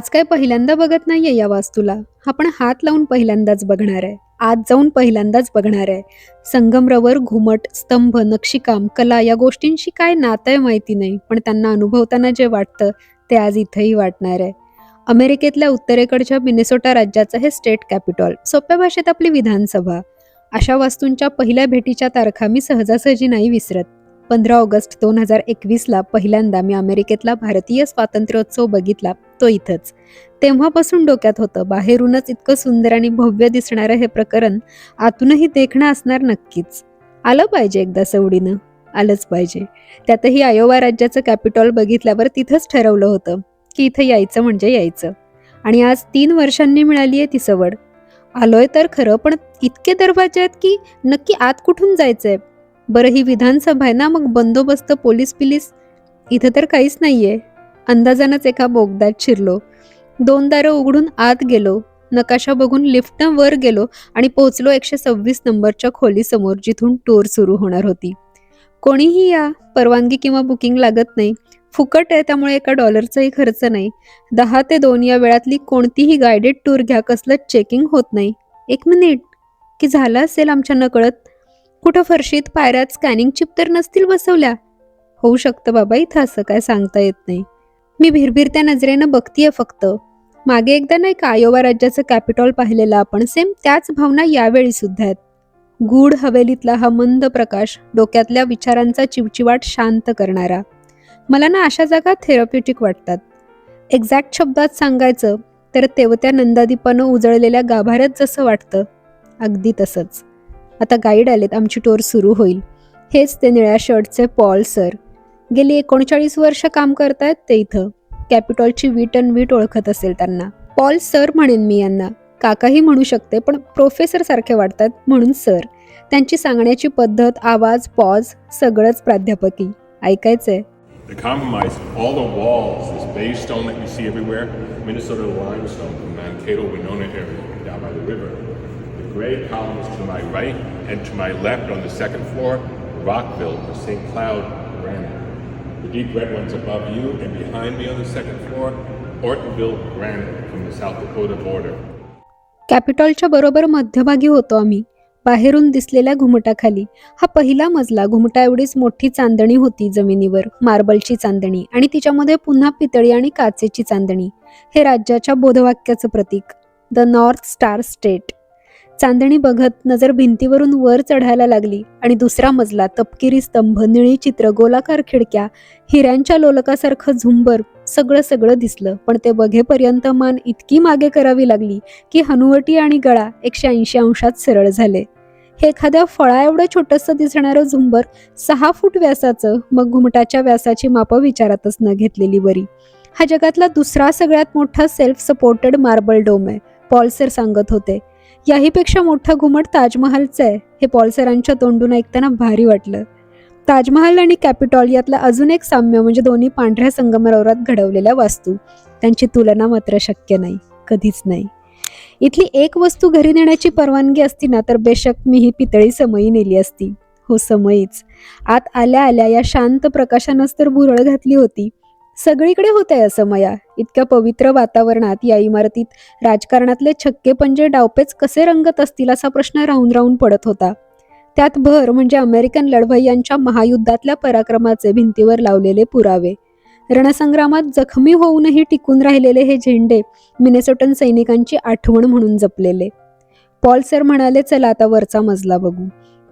आज काय पहिल्यांदा बघत नाहीये या वास्तूला? आपण हात लावून पहिल्यांदाच बघणार आहे. आत जाऊन पहिल्यांदाच बघणार आहे. संगमरवर घुमट स्तंभ नक्षीकाम कला या गोष्टींशी काय नातं आहे माहिती नाही पण त्यांना अनुभवताना जे वाटतं ते आज इथंही वाटणार आहे. अमेरिकेतल्या उत्तरेकडच्या मिनेसोटा राज्याचं हे स्टेट कॅपिटॉल सोप्या भाषेत आपली विधानसभा. अशा वास्तूंच्या पहिल्या भेटीच्या तारखा मी सहजासहजी नाही विसरत. पंधरा ऑगस्ट दोन हजार एकवीसला पहिल्यांदा मी अमेरिकेतला भारतीय स्वातंत्र्योत्सव बघितला तो इथंच. तेव्हापासून डोक्यात होतं बाहेरूनच इतकं सुंदर आणि भव्य दिसणारं हे प्रकरण आतूनही देखणं असणार नक्कीच. आलं पाहिजे एकदा सवडीनं आलंच पाहिजे. त्यातही आयोवा राज्याचं कॅपिटॉल बघितल्यावर तिथंच ठरवलं होतं की इथं यायचं म्हणजे यायचं. आणि आज तीन वर्षांनी मिळाली आहे ती सवड. आलोय तर खरं पण इतके दरवाजे आहेत की नक्की आत कुठून जायचंय? बरं ही विधानसभा आहे ना मग बंदोबस्त पोलीस पिलीस इथं तर काहीच नाहीये. अंदाजानंच एका बोगद्यात शिरलो. दोन दारं उघडून आत गेलो. नकाशा बघून लिफ्टनं वर गेलो आणि पोहोचलो एकशे सव्वीस नंबरच्या खोलीसमोर जिथून टूर सुरू होणार होती. कोणीही या परवानगी किंवा बुकिंग लागत नाही. फुकट आहे त्यामुळे एका डॉलरचाही खर्च नाही. दहा ते दोन या वेळातली कोणतीही गायडेड टूर घ्या कसलं चेकिंग होत नाही. एक मिनिट की झालं असेल आमच्या नकळत? कुठं फरशीत पायऱ्यात स्कॅनिंग चिप तर नसतील बसवल्या? होऊ शकतं बाबा इथं असं काय सांगता येत नाही. मी भिरभिरत्या नजरेनं बघतीये फक्त. मागे एकदा नाही का आयोवा राज्याचं कॅपिटॉल पाहिलेलं आपण सेम त्याच भावना यावेळी सुद्धा आहेत. गूढ हवेलीतला हा मंद प्रकाश डोक्यातल्या विचारांचा चिवचिवाट शांत करणारा. मला ना अशा जागा थेरप्युटिक वाटतात. एक्झॅक्ट शब्दात सांगायचं तर तेवत्या नंदादीपानं उजळलेल्या गाभाऱ्यात जसं वाटतं. अगदी तसंच. आता गाईड आलेत आमची टूर सुरू होईल. हेच ते निळ्या शर्टचे पॉल सर गेली एकोणचाळीस वर्ष काम करतायत ते इथं. कॅपिटॉलची वीट अन वीट ओळखत असेल त्यांना. पॉल सर म्हणेन मी यांना. काकाही म्हणू शकते पण प्रोफेसर सारखे वाटतात म्हणून सर त्यांची सांगण्याची पद्धत आवाज पॉज सगळंच प्राध्यापकी. ऐकायचंय. The compromise, all the walls, this bay stone that you see everywhere, Minnesota limestone from Mankato, Winona area, down by the river. Gray columns to my right and to my left on the second floor, Rockville, or St. Cloud granite. The deep red ones above you and behind me on the second floor, Ortonville granite from the South Dakota border. कॅपिटॉलच्या बरोबर मध्यभागी होतो आम्ही बाहेरून दिसलेल्या घुमटाखाली हा पहिला मजला घुमटा एवढीच मोठी चांदणी होती जमिनीवर मार्बलची चांदणी आणि तिच्यामध्ये पुन्हा पितळी आणि काचेची चांदणी हे राज्याच्या बोधवाक्याचं प्रतीक द नॉर्थ स्टार स्टेट चांदणी बघत नजर भिंतीवरून वर चढायला लागली आणि दुसरा मजला तपकिरी स्तंभ निळी चित्र गोलाकार खिडक्या हिऱ्यांच्या लोलकासारखं झुंबर सगळं सगळं दिसलं. पण ते बघेपर्यंत मान इतकी मागे करावी लागली की हनुवटी आणि गळा एकशे ऐंशी अंशात सरळ झाले. हे एखाद्या फळा एवढं छोटंसं दिसणारं झुंबर सहा फूट व्यासाचं मग घुमटाच्या व्यासाची मापं विचारातच न घेतलेली बरी हा जगातला दुसरा सगळ्यात मोठा सेल्फ सपोर्टेड मार्बल डोम आहे पॉल्सर सांगत होते. याहीपेक्षा मोठा घुमट ताजमहालचं आहे. हे पॉलसरांच्या तोंडून ऐकताना भारी वाटलं. ताजमहाल आणि कॅपिटॉल यातला अजून एक साम्य म्हणजे दोन्ही पांढऱ्या संगमरवरात घडवलेल्या वास्तू. त्यांची तुलना मात्र शक्य नाही. कधीच नाही. इथली एक वस्तू घरी नेण्याची परवानगी असती ना तर बेशक मी ही पितळी समयी नेली असती. हो समयीच आत आल्या आल्या या शांत प्रकाशानंच तर भुरळ घातली होती. सगळीकडे होतंय असं मया. इतक्या पवित्र वातावरणात या इमारतीत राजकारणातले छक्के पंजे डावपेच कसे रंगत असतील असा प्रश्न राहून राहून पडत होता. त्यात भर म्हणजे अमेरिकन लढवय्यांच्या महायुद्धातल्या पराक्रमाचे भिंतीवर लावलेले पुरावे. रणसंग्रामात जखमी होऊनही टिकून राहिलेले हे झेंडे मिनेसोटन सैनिकांची आठवण म्हणून जपलेले. पॉल सर म्हणाले चला आता वरचा मजला बघू.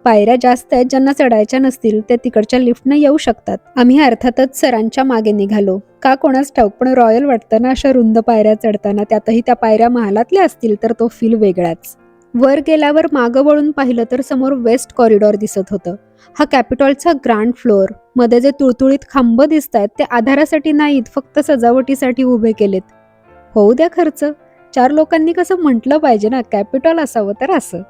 पायऱ्या जास्त आहेत ज्यांना चढायच्या नसतील ते तिकडच्या लिफ्टनं येऊ शकतात. आम्ही अर्थातच सरांच्या मागे निघालो. का कोणाच ठाऊक पण रॉयल वाटतं ना अशा रुंद पायऱ्या चढताना त्यातही त्या पायऱ्या महालातल्या असतील तर तो फील वेगळाच. वर गेल्यावर मागं वळून पाहिलं तर समोर वेस्ट कॉरिडॉर दिसत होतं. हा कॅपिटॉलचा ग्राउंड फ्लोअरमध्ये जे तुळतुळीत खांब दिसत आहेत ते आधारासाठी नाहीत फक्त सजावटीसाठी उभे केलेत. होऊ द्या खर्च. चार लोकांनी कसं म्हटलं पाहिजे ना कॅपिटॉल असावं तर असं.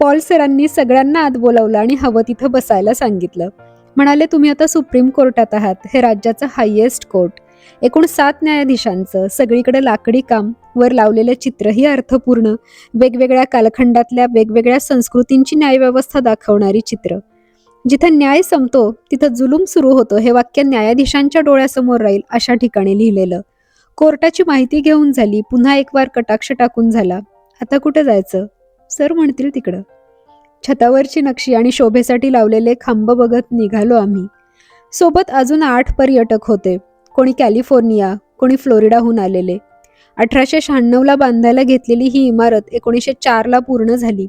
पॉल सरांनी सगळ्यांना आत बोलावलं आणि हवं तिथं बसायला सांगितलं. म्हणाले तुम्ही आता सुप्रीम कोर्टात आहात. हे राज्याचं हायेस्ट कोर्ट. एकूण सात न्यायाधीशांचं सगळीकडे लाकडी काम वर लावलेले चित्रही अर्थपूर्ण. वेगवेगळ्या कालखंडातल्या वेगवेगळ्या संस्कृतींची न्यायव्यवस्था दाखवणारी चित्र. जिथं न्याय संपतो तिथं जुलूम सुरू होतो हे वाक्य न्यायाधीशांच्या डोळ्यासमोर राहील अशा ठिकाणी लिहिलेलं. कोर्टाची माहिती घेऊन झाली पुन्हा एक वार कटाक्ष टाकून झाला. आता कुठं जायचं? सर म्हणतील तिकडं. छतावरची नक्षी आणि शोभेसाठी लावलेले खांब बघत निघालो आम्ही. सोबत अजून आठ पर्यटक होते. कोणी कॅलिफोर्निया कोणी फ्लोरिडाहून आलेले. अठराशे शहाण्णवला बांधायला घेतलेली ही इमारत एकोणीसशे चारला पूर्ण झाली.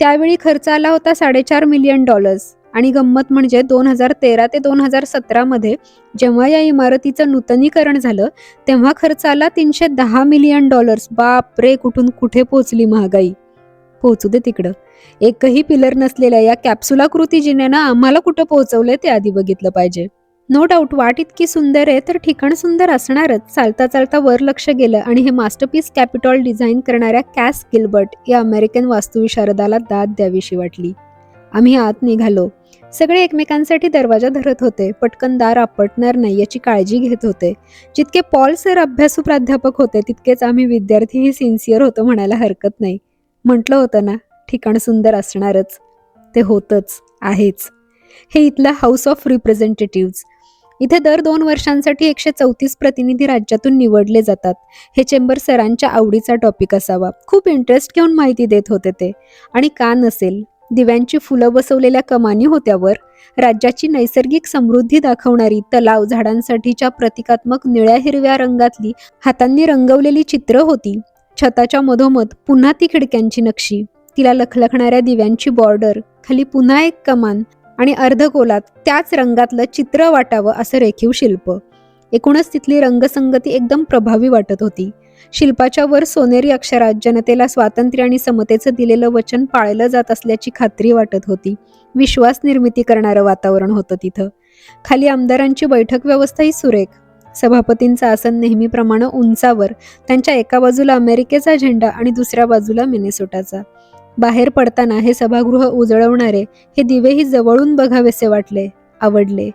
त्यावेळी खर्च आला होता साडेचार मिलियन डॉलर्स आणि गंमत म्हणजे दोन हजार तेरा ते दोन हजार सतरामध्ये जेव्हा या इमारतीचं नूतनीकरण झालं तेव्हा खर्च आला तीनशे दहा मिलियन डॉलर्स. बाप रे कुठून कुठे पोचली महागाई? पोहोचू दे तिकडं. एकही पिलर नसलेल्या या कॅप्सुलाकृती जिन्यानं आम्हाला कुठं पोहोचवलंय ते आधी बघितलं पाहिजे. नो डाऊट वाट इतकी सुंदर आहे तर ठिकाण सुंदर असणारच. चालता चालता वर लक्ष गेलं आणि हे मास्टरपीस कॅपिटॉल डिझाईन करणाऱ्या कॅस गिल्बर्ट या अमेरिकन वास्तुविशारदाला दाद द्यावीशी वाटली. आम्ही आत निघालो. सगळे एकमेकांसाठी दरवाजा धरत होते. पटकन दार आपटणार नाही याची काळजी घेत होते. जितके पॉल सर अभ्यासू प्राध्यापक होते तितकेच आम्ही विद्यार्थीही सिन्सिअर होतो म्हणायला हरकत नाही. म्हटलं होतं ना ठिकाण सुंदर असणारच. ते होतच आहेच. हे इथलं हाऊस ऑफ रिप्रेझेंटेटिव्ज इथे दर दोन वर्षांसाठी एकशे चौतीस प्रतिनिधी राज्यातून निवडले जातात. हे चेंबर सरांच्या आवडीचा टॉपिक असावा. खूप इंटरेस्ट घेऊन माहिती देत होते ते. आणि का नसेल दिव्यांची फुलं बसवलेल्या कमानी होत्यावर राज्याची नैसर्गिक समृद्धी दाखवणारी तलाव झाडांसाठीच्या प्रतिकात्मक निळ्या हिरव्या रंगातली हातांनी रंगवलेली चित्र होती. छताच्या मधोमध पुन्हा ती खिडक्यांची नक्षी. तिला लखलखणाऱ्या दिव्यांची बॉर्डर खाली पुन्हा एक कमान आणि अर्धगोलात त्याच रंगातलं चित्र वाटावं असं रेखीव शिल्प. एकूणच तिथली रंगसंगती एकदम प्रभावी वाटत होती. शिल्पाच्या वर सोनेरी अक्षरात जनतेला स्वातंत्र्य आणि समतेचं दिलेलं वचन पाळलं जात असल्याची खात्री वाटत होती. विश्वास निर्मिती करणारं वातावरण होतं तिथं. खाली आमदारांची बैठक व्यवस्थाही सुरेख. सभापतींचं आसन नेहमीप्रमाणे उंचावर त्यांच्या एका बाजूला अमेरिकेचा झेंडा आणि दुसऱ्या बाजूला मिनेसोटाचा. बाहेर पडताना हे सभागृह उजळवणारे हे दिवेही जवळून बघावेसे वाटले आवडले.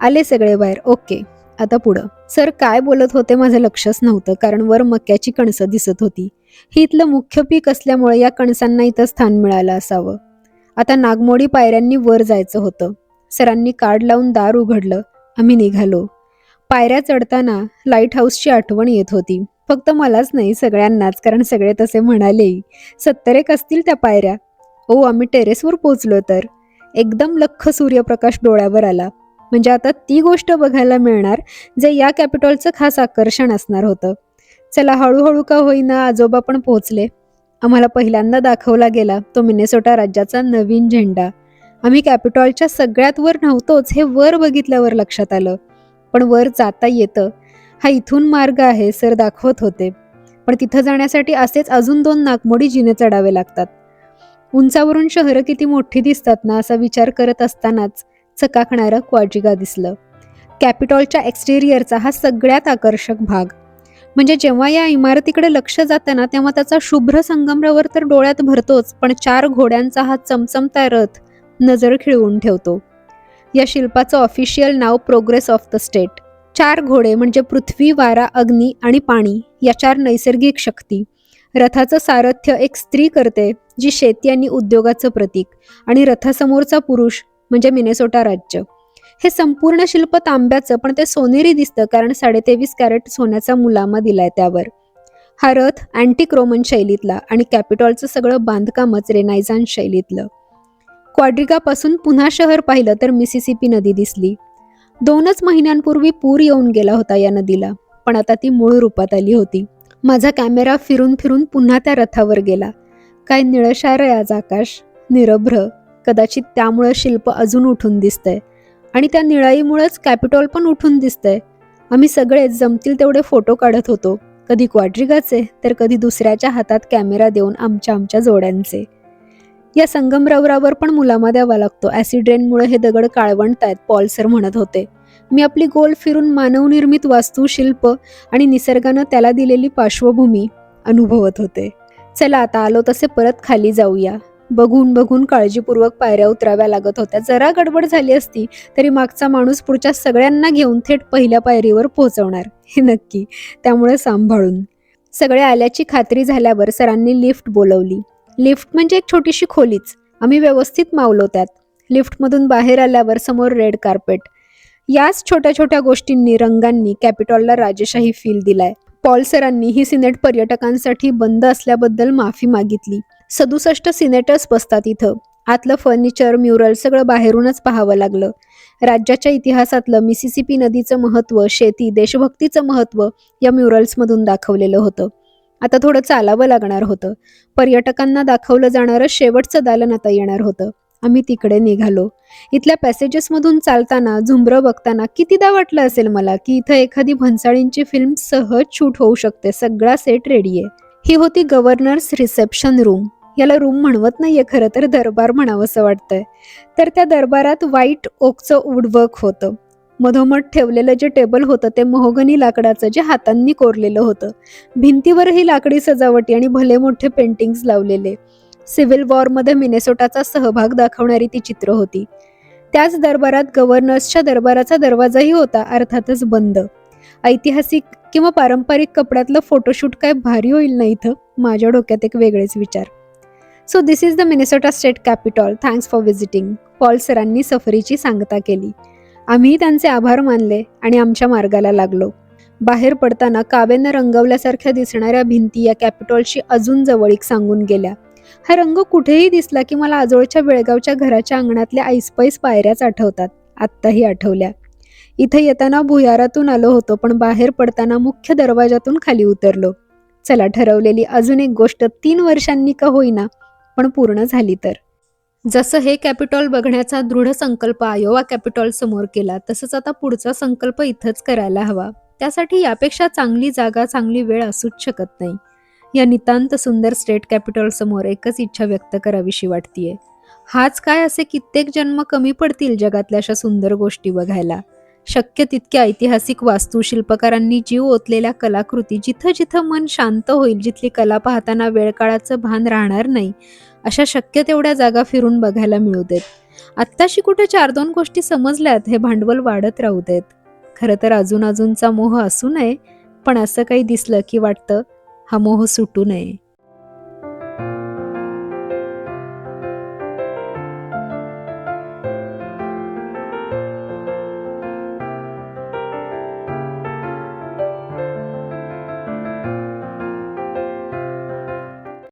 आले सगळे बाहेर. ओके आता पुढं. सर काय बोलत होते माझं लक्षच नव्हतं कारण वर मक्याची कणसं दिसत होती. ही इथलं मुख्य पीक असल्यामुळे या कणसांना इथं स्थान मिळालं असावं. आता नागमोडी पायऱ्यांनी वर जायचं होतं. सरांनी कार्ड लावून दार उघडलं. आम्ही निघालो. पायऱ्या चढताना लाइट हाऊसची आठवण येत होती. फक्त मलाच नाही सगळ्यांनाच कारण सगळे तसे म्हणाले सत्तरेक असतील त्या पायऱ्या. ओ आम्ही टेरेसवर पोचलो तर. एकदम लख्ख सूर्यप्रकाश डोळ्यावर आला. म्हणजे आता ती गोष्ट बघायला मिळणार जे या कॅपिटॉलचं खास आकर्षण असणार होतं. चला हळूहळू का होईना आजोबा पण पोहोचले. आम्हाला पहिल्यांदा दाखवला गेला तो मिनेसोटा राज्याचा नवीन झेंडा. आम्ही कॅपिटॉलच्या सगळ्यात वर नव्हतोच हे वर बघितल्यावर लक्षात आलं. पण वर जाता येतं. हा इथून मार्ग आहे सर दाखवत होते. पण तिथं जाण्यासाठी असेच अजून दोन नागमोडी जिने चढावे लागतात. उंचावरून शहरं किती मोठी दिसतात ना असा विचार करत असतानाच चकाकणारं क्वाजिगा दिसलं. कॅपिटॉलच्या एक्सटेरियरचा हा सगळ्यात आकर्षक भाग. म्हणजे जेव्हा या इमारतीकडे लक्ष जाताना तेव्हा त्याचा शुभ्र संगमरवर तर डोळ्यात भरतोच पण चार घोड्यांचा हा चमचमता रथ नजर खिळवून ठेवतो. या शिल्पाचं ऑफिशियल नाव प्रोग्रेस ऑफ द स्टेट चार घोडे म्हणजे पृथ्वी वारा अग्नी आणि पाणी या चार नैसर्गिक शक्ती. रथाचं सारथ्य एक स्त्री करते जी शेती आणि उद्योगाचं प्रतीक आणि रथासमोरचा पुरुष म्हणजे मिनेसोटा राज्य. हे संपूर्ण शिल्प तांब्याचं पण ते सोनेरी दिसतं कारण साडेतेवीस कॅरेट सोन्याचा मुलामा दिलाय त्यावर. हा रथ अँटिक रोमन शैलीतला आणि कॅपिटॉलचं सगळं बांधकामच रेनायझान शैलीतलं. क्वाड्रिकापासून पुन्हा शहर पाहिलं तर मिसिसिपी नदी दिसली. दोनच महिन्यांपूर्वी पूर येऊन गेला होता या नदीला पण आता ती मूळ रूपात आली होती. माझा कॅमेरा फिरून फिरून पुन्हा त्या रथावर गेला. काय निळशार आहे आज आकाश निरभ्र कदाचित त्यामुळं शिल्प अजून उठून दिसतंय. आणि त्या निळाईमुळेच कॅपिटॉल पण उठून दिसतंय. आम्ही सगळेच जमतील तेवढे फोटो काढत होतो. कधी क्वाड्रिगाचे तर कधी दुसऱ्याच्या हातात कॅमेरा देऊन आमच्या आमच्या जोड्यांचे. या संगमरवरावर पण मुलामा द्यावा लागतो. ॲसिड रेनमुळे हे दगड काळवंट आहेत पॉल सर म्हणत होते. मी आपली गोल फिरून मानवनिर्मित वास्तू शिल्प आणि निसर्गानं त्याला दिलेली पार्श्वभूमी अनुभवत होते. चला आता आलो तसे परत खाली जाऊया. बघून बघून काळजीपूर्वक पायऱ्या उतराव्या लागत होत्या. जरा गडबड झाली असती तरी मागचा माणूस पुढच्या सगळ्यांना घेऊन थेट पहिल्या पायरीवर पोहोचवणार. हे नक्की. त्यामुळे सांभाळून. सगळे आल्याची खात्री झाल्यावर सरांनी लिफ्ट बोलवली. लिफ्ट म्हणजे एक छोटीशी खोलीच. आम्ही व्यवस्थित मावलो त्यात. लिफ्टमधून बाहेर आल्यावर समोर रेड कार्पेट. याच छोट्या छोट्या गोष्टींनी रंगांनी कॅपिटॉलला राजेशाही फील दिलाय. पॉल सरांनी ही सिनेट पर्यटकांसाठी बंद असल्याबद्दल माफी मागितली. सदुसष्ट सिनेटर्स बसतात इथं. आतलं फर्निचर म्युरल सगळं बाहेरूनच पाहावं लागलं. राज्याच्या इतिहासातलं मिसिसिपी नदीचं महत्त्व शेती देशभक्तीचं महत्त्व या म्युरल्समधून दाखवलेलं होतं. आता थोडं चालावं लागणार होतं. पर्यटकांना दाखवलं जाणारं शेवटचं दालन आता येणार होतं. आम्ही तिकडे निघालो. इथल्या पॅसेजेसमधून चालताना झुंबरं बघताना कितीदा वाटलं असेल मला की इथं एखादी भन्साळींची फिल्म सहज शूट होऊ शकते सगळा सेट रेडी आहे. ही होती गव्हर्नर्स रिसेप्शन रूम याला रूम म्हणवत नाहीये खरं तर दरबार म्हणावंसं वाटतंय. तर त्या दरबारात व्हाईट ओकचं वुडवर्क होतं. मधोमध ठेवलेलं जे टेबल होतं ते महोगनी लाकडाचं जे हातांनी कोरलेलं होतं. भिंतीवरही लाकडी सजावटी आणि भले मोठे पेंटिंग्स लावलेले. सिव्हिल वॉरमध्ये मिनेसोटाचा सहभाग दाखवणारी ती चित्र होती. त्याच दरबारात गव्हर्नर्सच्या दरबाराचा दरवाजाही होता अर्थातच बंद. ऐतिहासिक किंवा पारंपरिक कपड्यातलं फोटोशूट काय भारी होईल ना इथं? माझ्या डोक्यात एक वेगळेच विचार. So this is the Minnesota state capitol thanks for visiting Paul सरांनी सफरीची सांगता केली. आम्ही त्यांचे आभार मानले आणि आमच्या मार्गाला लागलो. बाहेर पडताना काव्यानं रंगवल्यासारख्या दिसणाऱ्या भिंती या कॅपिटॉलशी अजून जवळीक सांगून गेल्या. हा रंग कुठेही दिसला की मला आजोळच्या बेळगावच्या घराच्या अंगणातल्या ऐसपैस पायऱ्याच आठवतात. आत्ताही आठवल्या. इथे येताना भुयारातून आलो होतो पण बाहेर पडताना मुख्य दरवाजातून खाली उतरलो. चला ठरवलेली अजून एक गोष्ट तीन वर्षांनी का होईना पण पूर्ण झाली तर. जसं हे कॅपिटॉल बघण्याचा दृढ संकल्प आयोवा कॅपिटॉल समोर केला तसंच आता पुढचा संकल्प इथंच करायला हवा. त्यासाठी यापेक्षा चांगली जागा चांगली वेळ असूच शकत नाही. या नितांत सुंदर स्टेट कॅपिटॉल समोर एकच इच्छा व्यक्त करावीशी वाटतीये. हाच काय असे कित्येक जन्म कमी पडतील जगातल्या अशा सुंदर गोष्टी बघायला? शक्य तितक्या ऐतिहासिक वास्तू शिल्पकारांनी जीव ओतलेल्या कलाकृती जिथं जिथं मन शांत होईल जिथली कला पाहताना वेळकाळाचं भान राहणार नाही अशा शक्य तेवढ्या जागा फिरून बघायला मिळू देत आत्ताशी कुठे चार दोन गोष्टी समजल्यात हे भांडवल वाढत राहू देत खरं तर अजून अजूनचा मोह असू नये पण असं काही दिसलं की वाटतं हा मोह सुटू नये.